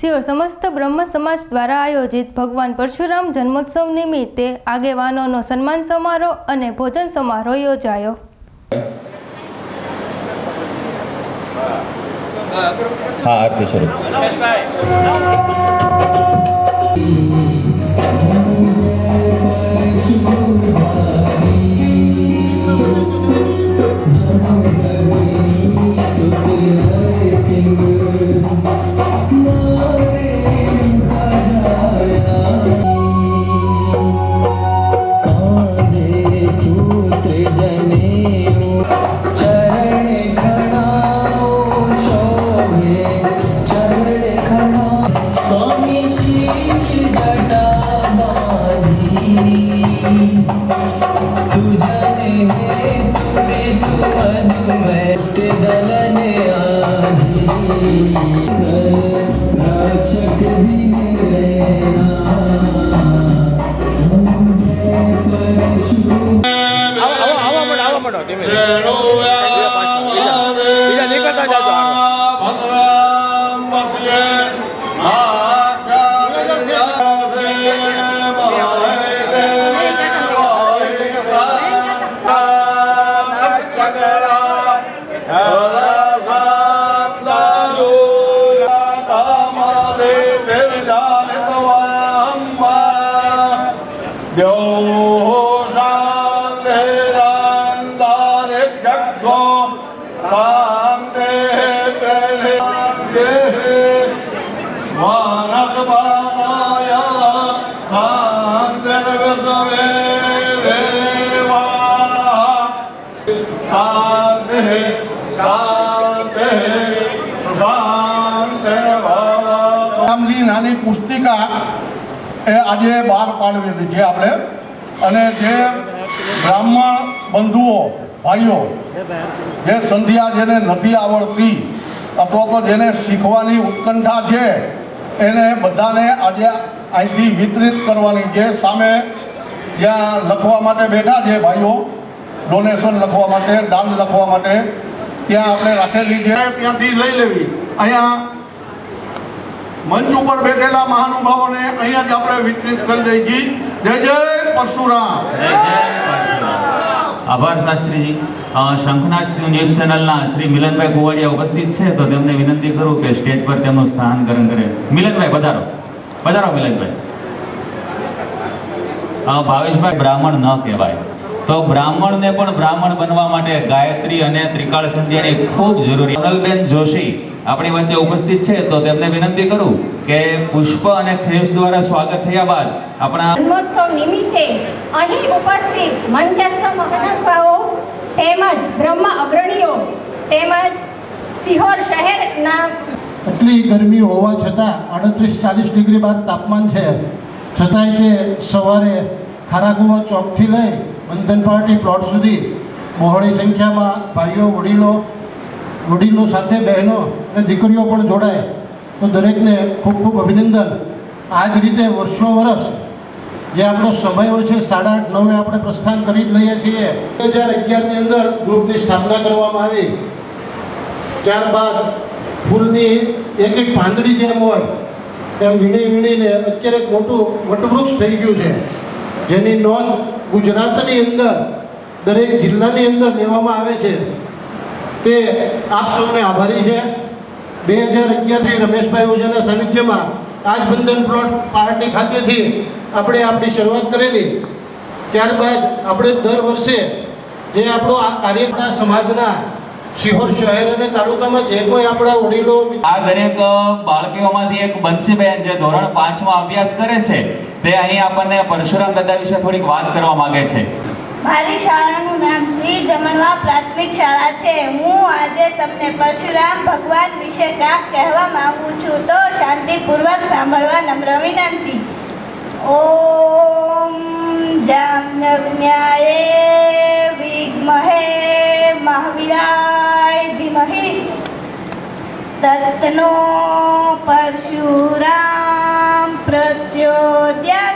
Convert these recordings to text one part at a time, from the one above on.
સિયોર સમસ્ત બ્રહ્મ સમાજ દ્વારા આયોજિત ભગવાન પરશુરામ જન્મોત્સવ નિમિત્તે આગેવાનોનો સન્માન સમારોહ અને ભોજન સમારોહ યોજાયો. હા, આરતી શરૂ. 묘상 대란 나를 잡고 담대 빼내 와나가 바다야 담대를 벗어내와 담대 담대 수상대 바다 담린 안에 부스티가 એ આજે બહાર પાડવેલી છે આપણે. અને જે બ્રાહ્મણ બંધુઓ, ભાઈઓ, જે સંધ્યા જેને નથી આવડતી, અથવા તો જેને શીખવાની ઉત્કંઠા છે, એને બધાને આજે અહીંથી વિતરિત કરવાની છે સામે જ્યાં લખવા માટે બેઠા છે ભાઈઓ ડોનેશન લખવા માટે, દાન લખવા માટે, ત્યાં આપણે રાખેલી છે ત્યાંથી લઈ લેવી. અહીંયા મંચ ઉપર બેઠેલા મહાનુભાવોને અહીંયા જ આપણે વિતરિત કરી દઈ છીએ જય જય પરશુરામ. આભાર શાસ્ત્રીજી. શંખનાથ ન્યૂઝ ચેનલના શ્રી મિલનભાઈ કુવાડિયા ઉપસ્થિત છે, તો તેમને વિનંતી કરું કે સ્ટેજ પર તેમનું સ્થાન ગ્રહણ કરે. મિલનભાઈ, પધારો. પધારો મિલનભાઈ. ભાવેશભાઈ બ્રાહ્મણ ન કહેવાય. તો બ્રાહ્મણને પણ બ્રાહ્મણ બનવા માટે ગાયત્રી અને ત્રિકાળ સંધ્યાની ખૂબ જરૂરી અનલબેન જોશી આપણી વચ્ચે ઉપસ્થિત છે તો તેમને વિનંતી કરું કે પુષ્પ અને ખેસ દ્વારા સ્વાગત થયા બાદ આપણા જન્મોત્સવ નિમિત્તે અહીં ઉપસ્થિત મંચસ્થ મહાનુભાવો તેમજ બ્રહ્મ અગ્રણીઓ તેમજ સિહોર શહેરના એટલી ગરમી હોવા છતાં આડત્રીસ ચાલીસ ડિગ્રી બાર તાપમાન છે. છતાંય તે સવારે ખારાગુવા ચોકથી લઈ બંધન પાર્ટી પ્લોટ સુધી બહોળી સંખ્યામાં ભાઈઓ, વડીલો વડીલો સાથે બહેનો અને દીકરીઓ પણ જોડાય. તો દરેકને ખૂબ ખૂબ અભિનંદન. આ જ રીતે વર્ષો વર્ષ જે આપણો સમય હોય છે, સાડા આઠ, નવે આપણે પ્રસ્થાન કરી જ લઈએ છીએ. બે હજાર અગિયારની અંદર ગ્રુપની સ્થાપના કરવામાં આવી. ત્યારબાદ ફૂલની એક એક પાંદડી જેમ હોય, તેમ વીણી વીણીને અત્યારે મોટું વટવૃક્ષ થઈ ગયું છે. જેની નોંધ ગુજરાતની અંદર, દરેક જિલ્લાની અંદર લેવામાં આવે છે. તે આપ સૌને આભારી છે. બે હજાર અગિયારથી રમેશભાઈ ઓઝાના સાનિધ્યમાં આજ બંધન પ્લોટ પાર્ટી ખાતેથી આપણે આપણી શરૂઆત કરેલી. ત્યારબાદ આપણે દર વર્ષે જે આપણો આ કાર્યકર્તા સમાજના શિહોર શહેર અને તાલુકામાં જે કોઈ આપણા વડીલો આ દરેક બાળકીઓમાંથી એક બંસીબેન જે ધોરણ પાંચમાં અભ્યાસ કરે છે તે અહીં આપણને પરશુરામ દાદા વિશે થોડીક વાત કરવા માંગે છે. મારી શાળાનું નામ શ્રી જમણવા પ્રાથમિક શાળા છે. હું આજે તમને પરશુરામ ભગવાન વિશે કાંક કહેવા માંગુ છું તો શાંતિપૂર્વક સાંભળવા નમ્ર વિનંતી. ઓમ જામયજ્ઞાય વિદ્મહે મહાવીરાય ધીમહિ. તત્નો પરશુરામ પ્રચોદયાત.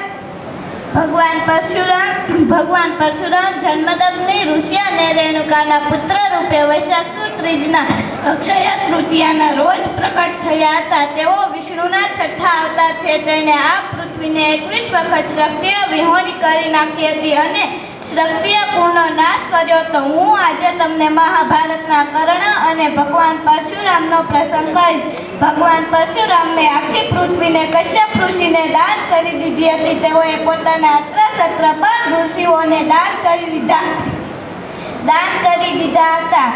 ભગવાન પરશુરામ ભગવાન પરશુરામ જન્મદગ્નિ ઋષિ અને રેણુકાના પુત્ર રૂપે વૈશાખ સુદ ત્રીજના અક્ષય તૃતીયાના રોજ પ્રકટ થયા હતા. તેઓ વિષ્ણુના છઠ્ઠા અવતાર છે. તેણે આ પૃથ્વીને એકવીસ વખત શક્ય વિહોણી કરી નાખી હતી અને શક્તિય પૂર્ણ નાશ કર્યો તો હું આજે તમને મહાભારતના કર્ણ અને ભગવાન પરશુરામનો પ્રસંગ કહીશ. ભગવાન પરશુરામે આખી પૃથ્વીને કશ્યપ ઋષિને દાન કરી દીધી હતી. તેઓએ પોતાના અત્ર પર ઋષિઓને દાન કરી દીધા દાન કરી દીધા હતા.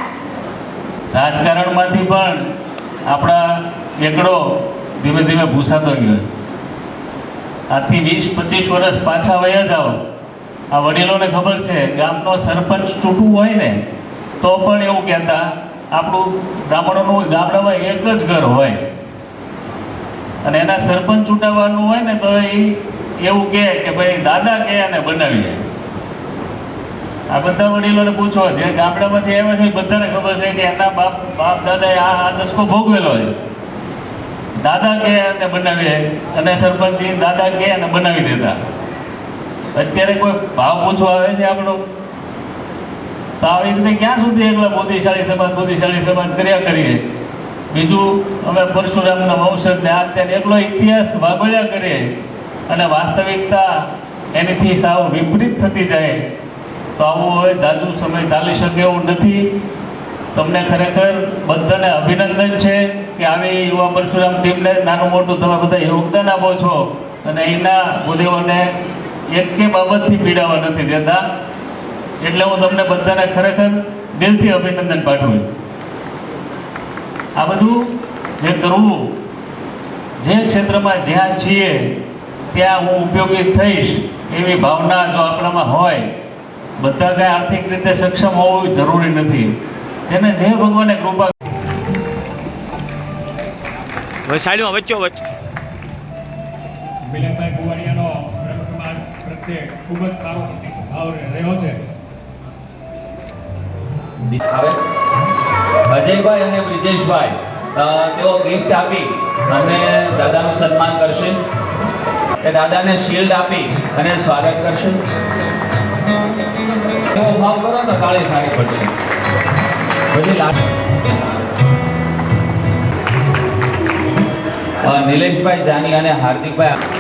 રાજકારણમાંથી પણ આપણા એકડો ધીમે ધીમે ભૂસાતો ગયો. આજથી વીસ પચીસ વર્ષ પાછા વયા જાઓ. આ વડીલોને ખબર છે, ગામનો સરપંચ તૂટવું હોય ને, તો પણ એવું કહેતા, આપણું બ્રાહ્મણોનું ગામડામાં એક જ ઘર હોય. અને એના સરપંચ ચૂંટાવવાનું હોય ને, તો એ એવું કહે કે ભાઈ, દાદા કે અને બનાવીએ. આ બધા વડીલોને પૂછો, જે ગામડામાંથી આવ્યા છે બધાને ખબર છે કે એના બાપ બાપ દાદાએ આ આ દસકો ભોગવેલો છે. દાદા કે અને બનાવીએ. અને સરપંચ દાદા કે અને બનાવી દેતા. અત્યારે કોઈ ભાવ પૂછવા આવે છે આપણો? તો આવી રીતે ક્યાં સુધી એકલા બુદ્ધિશાળી સમાજ બુદ્ધિશાળી સમાજ કર્યા કરીએ? બીજું, અમે પરશુરામના વંશજને આ ત્યાં એકલો ઇતિહાસ વાગોળ્યા કરીએ અને વાસ્તવિકતા એનીથી સાવ વિપરીત થતી જાય. તો આવું હવે જાજુ સમય ચાલી શકે એવું નથી. તમને ખરેખર બધાને અભિનંદન છે કે આવી યુવા પરશુરામ ટીમને નાનું મોટું તમે બધા યોગદાન આપો છો અને એના ભૂદેવોને એક બાબતથી પીડાવા નથી દેતા. એટલે હું તમને બધાને ખરેખર દિલથી અભિનંદન પાઠવું આ બધું જે કરવું જે ક્ષેત્રમાં જ્યાં છીએ ત્યાં હું ઉપયોગી થઈશ એવી ભાવના જો આપણામાં હોય બધા કાંઈ આર્થિક રીતે સક્ષમ હોવું જરૂરી નથી. જેને જે ભગવાને કૃપા સાઈડમાં વચ્ચો વચ્ચે મિલનભાઈ કુવાડિયાનો પ્રત્યે ખૂબ જ સારો ભાવ રહ્યો છે. અજયભાઈ અને બ્રિજેશભાઈ તેઓ ગિફ્ટ આપી અને દાદાનું સન્માન કરશે. તે દાદાને શિલ્ડ આપી અને સ્વાગત કરશે. તેઓ ભાવ કરો તો કાળી સારી પડશે. નિલેશભાઈ જાની અને હાર્દિકભાઈ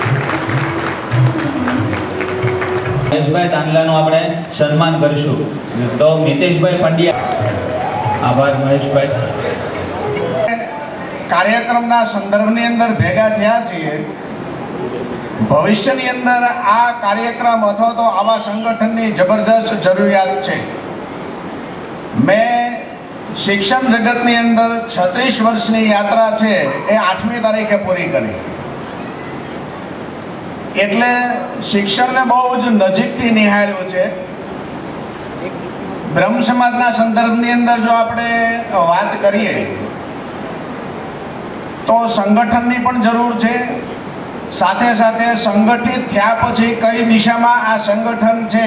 મહેશભાઈ તાંડલાનું આપણે સન્માન કરીશું. તો મિતેશભાઈ પંડ્યા. આભાર મહેશભાઈ. કાર્યક્રમના સંદર્ભની અંદર ભેગા થયા છીએ. ભવિષ્યની અંદર આ કાર્યક્રમ અથવા તો આવા સંગઠનની જબરદસ્ત જરૂરિયાત છે. મેં શિક્ષણ જગતની અંદર છત્રીસ વર્ષની યાત્રા છે એ આઠમી તારીખે પૂરી કરી. એટલે શિક્ષણને બહુ જ નજીકથી નિહાળ્યું છે. બ્રહ્મ સમાજના સંદર્ભની અંદર જો આપણે વાત કરીએ, તો સંગઠનની પણ જરૂર છે. સાથે સાથે સંગઠિત થયા પછી કઈ દિશામાં આ સંગઠન છે,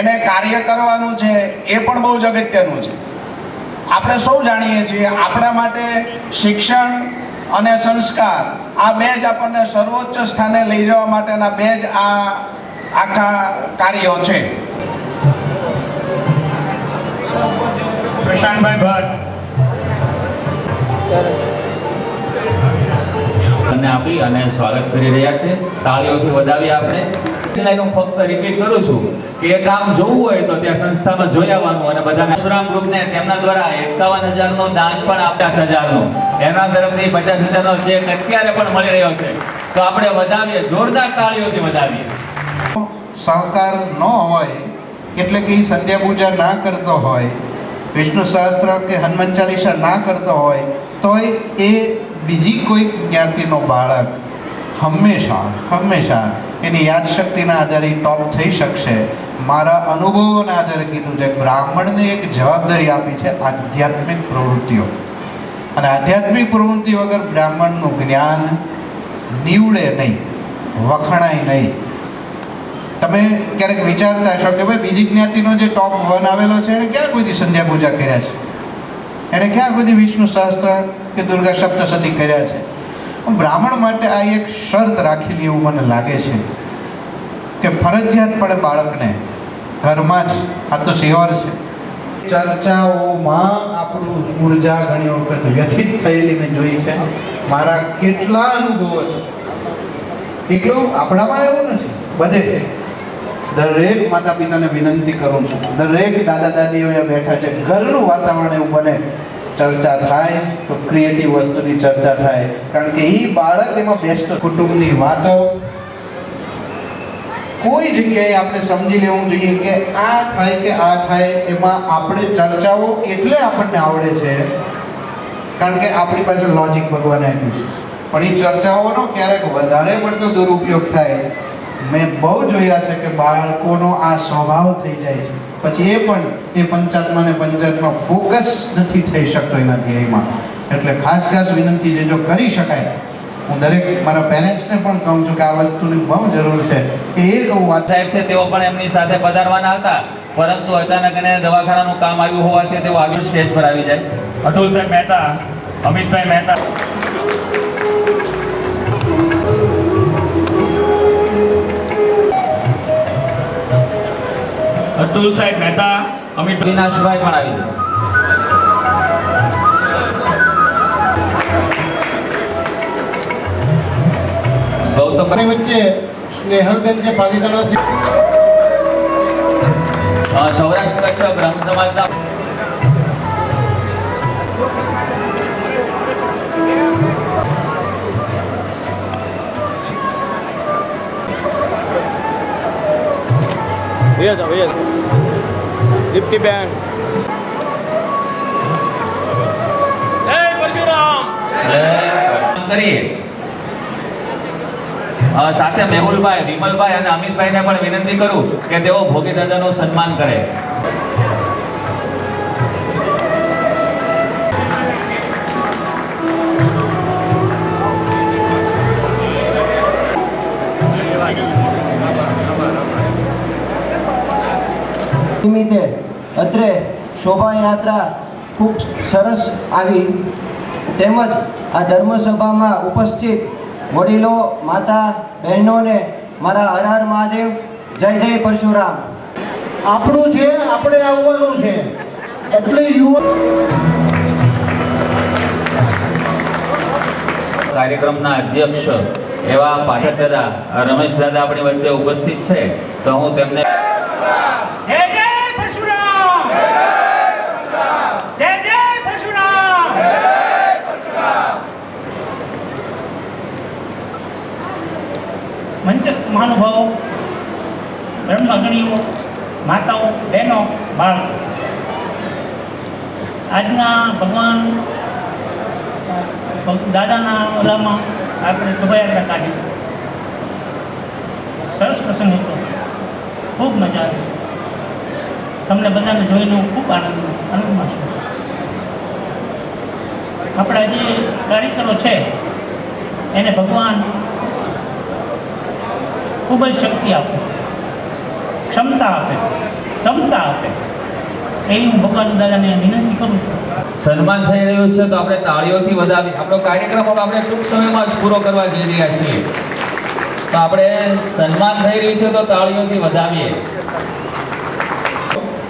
એને કાર્ય કરવાનું છે, એ પણ બહુ જ અગત્યનું છે. આપણે સૌ જાણીએ છીએ, આપણા માટે શિક્ષણ અને સંસ્કાર આ બે જ આપણને સર્વોચ્ચ સ્થાને લઈ જવા માટેના બે જ આ આખા કાર્યો છે. પ્રશાંતભાઈ ભટ્ટ. અને આપી અને સ્વાગત કરી રહ્યા છે. તાળીઓથી વધાવી આપણે. હું ફક્ત રિપીટ કરું છું કે એ કામ જોવું હોય તો ત્યાં સંસ્થામાં જોઈ આવવાનું અને બધા પરશુરામ ગ્રુપને તેમના દ્વારા એકાવન હજારનો દાન પણ પચાસ હજારનું. એના તરફથી પચાસ હજારનો ચેક અત્યારે પણ મળી રહ્યો છે. તો આપણે વધાવીએ, જોરદાર તાળીઓથી વધાવીએ. સહકાર ન હોય એટલે કે એ સંધ્યા પૂજા ના કરતો હોય, વિષ્ણુ સહસ્ત્ર કે હનુમાન ચાલીસા ના કરતો હોય, તોય એ બીજી કોઈ જ્ઞાતિનો બાળક હંમેશા હંમેશા એની યાદશક્તિના આધારે ટોપ થઈ શકશે. મારા અનુભવોના આધારે કીધું છે, બ્રાહ્મણને એક જવાબદારી આપી છે આધ્યાત્મિક પ્રવૃત્તિઓ. અને આધ્યાત્મિક પ્રવૃત્તિ વગર બ્રાહ્મણનું જ્ઞાન નીવડે નહીં, વખણાય નહીં. તમે ક્યારેક વિચારતા હશો કે ભાઈ બીજી જ્ઞાતિનો જે ટોપ વન આવેલો છે, એને ક્યાં કોઈથી સંધ્યા પૂજા કર્યા છે? એણે ક્યાં બધી વિષ્ણુ શાસ્ત્ર કે દુર્ગા સપ્તસતી કર્યા છે? બ્રાહ્મણ માટે આ એક શરત રાખેલી એવું મને લાગે છે કે ફરજિયાત પડે બાળકને ઘરમાં જ, આ તો સિહોર છે. ચર્ચાઓમાં આપણું ઊર્જા ઘણી વખત વ્યથિત થયેલી મેં જોઈ છે. મારા કેટલા અનુભવો છે. એટલું આપણામાં એવું નથી. બધે દરેક માતા પિતાને વિનંતી કરું છું. દરેક દાદા દાદીઓ અહીંયા બેઠા છે. ઘરનું વાતાવરણ એવું બને, ચર્ચા થાય, તો ક્રિએટિવ વસ્તુની ચર્ચા થાય. કારણ કે એ બાળક એમાં બેસ્ટ કુટુંબની વાતો કોઈ જગ્યાએ આપણે સમજી લેવું જોઈએ કે આ થાય કે આ થાય, એમાં આપણે ચર્ચાઓ એટલે આપણને આવડે છે. કારણ કે આપણી પાસે લોજિક ભગવાને આપ્યું છે. પણ એ ચર્ચાઓનો ક્યારેક વધારે પડતો દુરુપયોગ થાય. મેં બહુ જોયા છે કે બાળકોનો આ સ્વભાવ થઈ જાય છે. પછી એ પણ એ પંચાયતમાં ને પંચાયતમાં ફોકસ નથી થઈ શકતો એના ધ્યેયમાં. એટલે ખાસ ખાસ વિનંતી જે જો કરી શકાય હું દરેક મારા પેરેન્ટ્સને પણ કહું છું કે આ વસ્તુની બહુ જરૂર છે. કે એ કહું વાત સાહેબ છે તેઓ પણ એમની સાથે પધારવાના હતા પરંતુ અચાનક એને દવાખાનાનું કામ આવ્યું હોવાથી તેઓ આગળ સ્ટેજ પર આવી જાય. અતુલભાઈ મહેતા અમિતભાઈ મહેતા. અતુલ સાહેબ મહેતા અમિત વિનાશભાઈ પણ આવી જાય ગૌતમ વચ્ચે સ્નેહલબેન જે પાલિતાણા સૌરાષ્ટ્ર કચ્છ બ્રહ્મ સમાજના ભૈયા જાઓ ભૈયા દીપ્તિબેન સાથે મેહુલભાઈ વિમલભાઈ અને અમિતભાઈને પણ વિનંતી કરું કે તેઓ ભોગી દાદાનું સન્માન કરે. નિમિત્તે અત્રે શોભાયાત્રા ખૂબ સરસ આવી. તેમજ આ ધર્મસભામાં ઉપસ્થિત વડીલો, માતા, બહેનોને મારા હર મહાદેવ, જય જય પરશુરામ. આપણું છે, આપણે આવવાનું છે. એટલે યુવા કાર્યક્રમના અધ્યક્ષ એવા પાઠક દાદા રમેશ દાદા આપણી વચ્ચે ઉપસ્થિત છે. તો હું તેમને જય જય પરશુરામ જય જય પરશુરામ મંચસ્થ મહાનુભાવો બ્રહ્મગણીઓ માતાઓ, બહેનો, બાળકો. આજના ભગવાન દાદાના ઓલામાં આપણે શોભાયાત્રા કાઢી. સરસ પ્રસંગ હતો. ખૂબ મજા આવી. તમને બધાને જોઈને ખૂબ આનંદ આનંદમાં છું. આપણા જે કાર્યકરો છે, એને ભગવાન ખૂબ જ શક્તિ આપે. ક્ષમતા આપે. ક્ષમતા આપે. એવી હું ભગવાન દાદાને વિનંતી કરું છું. સન્માન થઈ રહ્યું છે તો આપણે તાળીઓથી વધાવી. આપણો કાર્યક્રમ આપણે ટૂંક સમયમાં જ પૂરો કરવા જઈ રહ્યા છીએ. તો આપણે સન્માન થઈ રહ્યું છે તો તાળીઓથી વધાવીએ.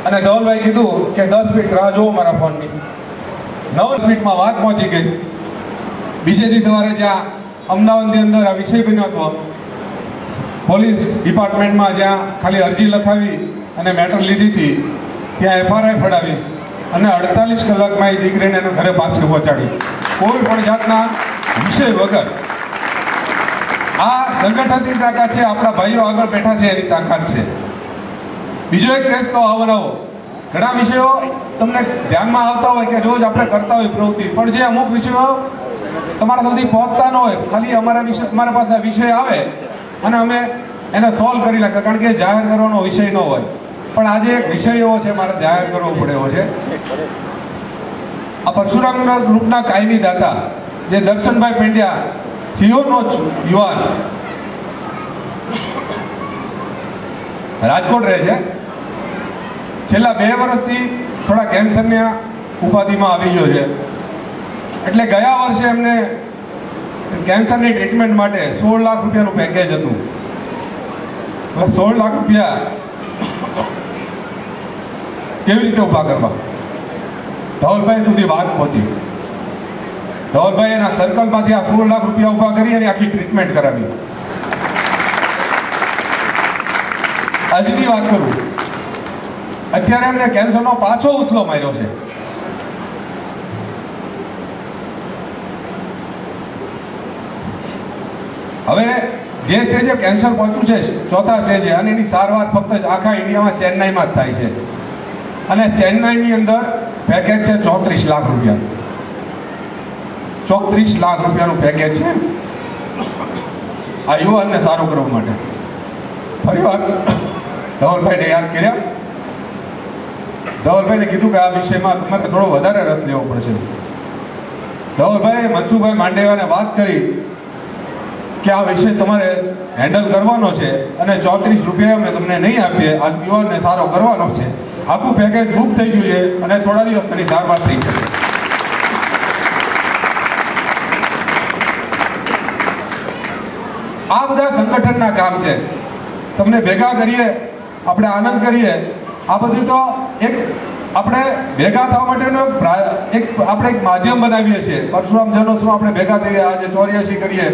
અને ધવલભાઈ કીધું કે દસ મિનિટ રાહ જોવો મારા ફોનની. નવ મિનિટમાં વાત પહોંચી ગઈ. બીજે દી સવારે જ્યાં અમદાવાદની અંદર આ વિષય બન્યો હતો પોલીસ ડિપાર્ટમેન્ટમાં જ્યાં ખાલી અરજી લખાવી અને મેટર લીધી હતી, ત્યાં એફઆરઆઈ ફડાવી અને અડતાલીસ કલાકમાં એ દીકરીને એના ઘરે પાછી પહોંચાડી. કોઈ પણ જાતના વિષય વગર. આ સંગઠનની તાકાત છે, આપણા ભાઈઓ આગળ બેઠા છે, એની તાકાત છે. બીજો એક કેસ કહો આવરાવો ઘણા વિષયો તમને ધ્યાનમાં આવતા હોય કે રોજ આપણે કરતા હોય પ્રવૃત્તિ, પણ જે અમુક વિષયો તમારા સુધી પહોંચતા ન હોય, ખાલી અમારા વિષય અમારા પાસે વિષય આવે અને અમે એને સોલ્વ કરી નાખ્યા, કારણ કે જાહેર કરવાનો વિષય ન હોય. પણ આજે એક વિષય એવો છે, મારે જાહેર કરવો પડ્યો છે. આ પરશુરામ ગ્રુપના કાયમી દાતા, જે દર્શનભાઈ પેંડ્યા સિંહોનો યુવાન. રાજકોટ રહે છે. છેલ્લા બે વર્ષથી થોડા કેન્સરની ઉપાધિમાં આવી ગયો છે. એટલે ગયા વર્ષે એમને કેન્સરની ટ્રીટમેન્ટ માટે સોળ લાખ રૂપિયાનું પેકેજ હતું. હવે સોળ લાખ રૂપિયા કેવી રીતે ઊભા કરવા? ધવલભાઈ સુધી વાત પહોંચી. ધવલભાઈ એના સર્કલમાંથી આ સોળ લાખ રૂપિયા ઊભા કરી અને આખી ટ્રીટમેન્ટ કરાવી. આજની વાત કરું. અત્યારે એમને કેન્સરનો પાછો ઉથલો માર્યો છે. હવે જે સ્ટેજે કેન્સર પહોંચ્યું છે, ચોથા સ્ટેજે, અને એની સારવાર ફક્ત આખા ઇન્ડિયામાં, ચેન્નાઈમાં જ થાય છે. અને ચેન્નાઈની અંદર પેકેજ છે ચોત્રીસ લાખ રૂપિયા. ચોત્રીસ લાખ રૂપિયાનું પેકેજ છે. આ યુવાનને સારું કરવા માટે. ફરી વાર ધવલભાઈને યાદ કર્યા. ધવલભાઈને કીધું કે આ વિષયમાં તમારે થોડો વધારે રસ લેવો પડશે. ધવલભાઈ, મનસુખભાઈ માંડેવાને વાત કરી. કે આ વિષય તમારે હેન્ડલ કરવાનો છે અને ચોત્રીસ રૂપિયા અમે તમને નહીં આપીએ. આ યુવાનને સારો કરવાનો છે. આખું પેકેજ બુક થઈ ગયું છે અને થોડા દિવસ તેની સારવાર થઈ જશે. આ બધા સંગઠનના કામ છે. તમને ભેગા કરીએ, આપણે આનંદ કરીએ. આ બધું તો એક આપણે ભેગા થવા માટેનો એક આપણે એક માધ્યમ બનાવીએ છીએ. પરશુરામ જન્મોત્સવ આપણે ભેગા થઈએ, આજે ચોર્યાસી કરીએ.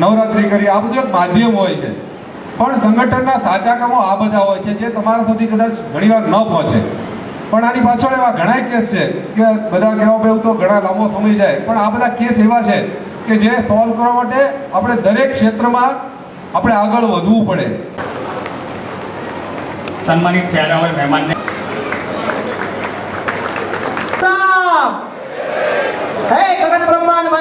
નવરાત્રિ કરીએ આ બધું એક માધ્યમ હોય છે. પણ સંગઠનના સાચા કામો આ બધા હોય છે જે તમારા સુધી કદાચ ઘણીવાર ન પહોંચે. પણ આની પાછળ એવા ઘણા કેસ છે કે બધા કહેવા ભાઈ તો ઘણા લાંબો સમય જાય. પણ આ બધા કેસ એવા છે કે જે સોલ્વ કરવા માટે આપણે દરેક ક્ષેત્રમાં આપણે આગળ વધવું પડે. સન્માનિત થયા હોય મહેમાનને હે ગગન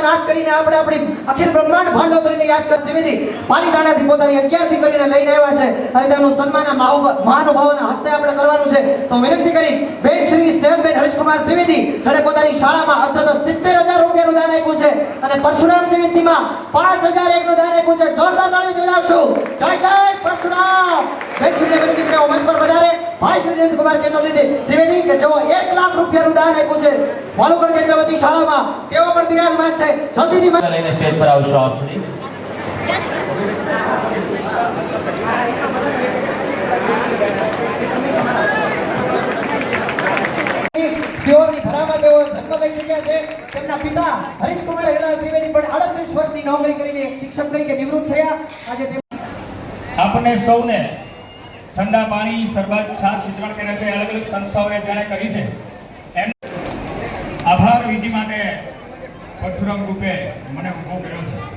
નાદ કરીને આપણે આપણી અખિલ બ્રહ્માંડ ભાંડોતરીને યાદ કરતી વિધિ પાલીતાણાથી પોતાની અગિયારથી કરીને લઈને આવ્યા છે. અને તેનું સન્માન મહાનુભાવોના હસ્તે આપણે કરવાનું છે. તો વિનંતી કરીશ, બેન શ્રી સ્નેહબેન હરીશકુમાર ત્રિવેદી, જેણે પોતાની શાળામાં અર્થાત સિત્તેર હજાર રૂપિયાનું દાન આપ્યું છે. અને પરશુરામ જયંતિમાં પાંચ હજાર એકનું દાન આપ્યું છે. જોરદાર તાળી બજાવશું જય જય પરશુરામ. બેન શ્રી વિનંતી કરી મંચ પર વધારે ભાઈ શ્રી કુમાર કેશવજી ત્રિવેદી કે જેઓ એક લાખ રૂપિયાનું દાન આપ્યું છે. વાલુગઢ કેન્દ્રવતી શાળામાં તેઓ પણ બિરાજમાન છે. જલ્દીથી લઈને સ્ટેજ પર આવશો આપ શ્રી સિહોરની ધરામાં તેઓ જન્મ લઈ ચૂક્યા છે. તેમના પિતા હરીશકુમાર હેલા ત્રિવેદી પણ આડત્રીસ વર્ષની નોકરી કરીને શિક્ષક તરીકે નિવૃત્ત થયા. આજે આપણને સૌને ઠંડા પાણી, શરબત, છાશ વિતરણ કરે છે. અલગ અલગ સંસ્થાઓએ જેણે કરી છે. એમ આભાર વિધિ માટે પરશુરામ રૂપે મને ઊભો કર્યો છે.